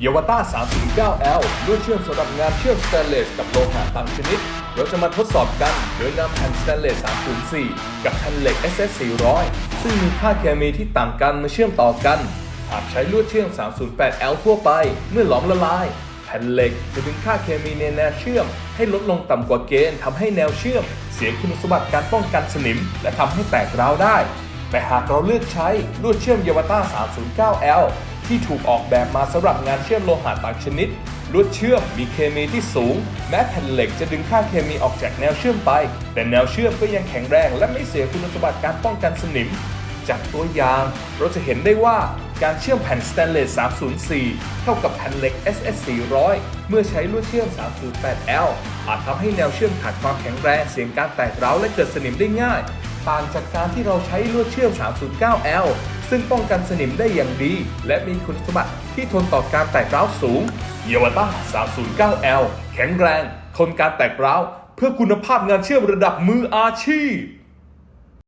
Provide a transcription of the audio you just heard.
เยาวต้า 309L ลวดเชื่อมสำหรับงานเชื่อมสแตนเลสกับโลหะต่างชนิด เราจะมาทดสอบกันโดยนำแผ่นสแตนเลส 304 กับแผ่นเหล็ก SS 400 ซึ่งมีค่าเคมีที่ต่างกันมาเชื่อมต่อกันหากใช้ลวดเชื่อม 308L ทั่วไปเมื่อหลอมละลาย แผ่นเหล็กจะดึงค่าเคมีในแนวเชื่อม ให้ลดลงต่ำกว่าเกณฑ์ทำให้แนวเชื่อม เสียคุณสมบัติการป้องกันสนิม และทำให้แตกร้าวได้ แต่หากเราเลือกใช้ลวดเชื่อมเยาวต้า 309L ที่ถูกออกแบบมาสำหรับงานเชื่อมโลหะต่างชนิดลวดเชื่อมมีเคมีที่สูง แม้แผ่นเหล็กจะดึงค่าเคมีออกจากแนวเชื่อมไป แต่แนวเชื่อมก็ยังแข็งแรงและไม่เสียคุณสมบัติการป้องกันสนิม จากตัวอย่าง เราจะเห็นได้ว่าการเชื่อมแผ่นสแตนเลส 304เท่ากับแผ่นเหล็ก SS 400 เมื่อใช้ลวดเชื่อม 308L อาจทำให้แนวเชื่อมขาดความแข็งแรงเสี่ยงการแตกร้าวและเกิดสนิมได้ง่าย ต่างจากการที่เราใช้ลวดเชื่อม 309L ซึ่งป้องกันสนิมได้อย่างดี และมีคุณสมบัติที่ทนต่อการแตกร้าวสูงเยาวต้า 309L แข็งแรง ทนการแตกร้าว เพื่อคุณภาพงานเชื่อมระดับมืออาชีพ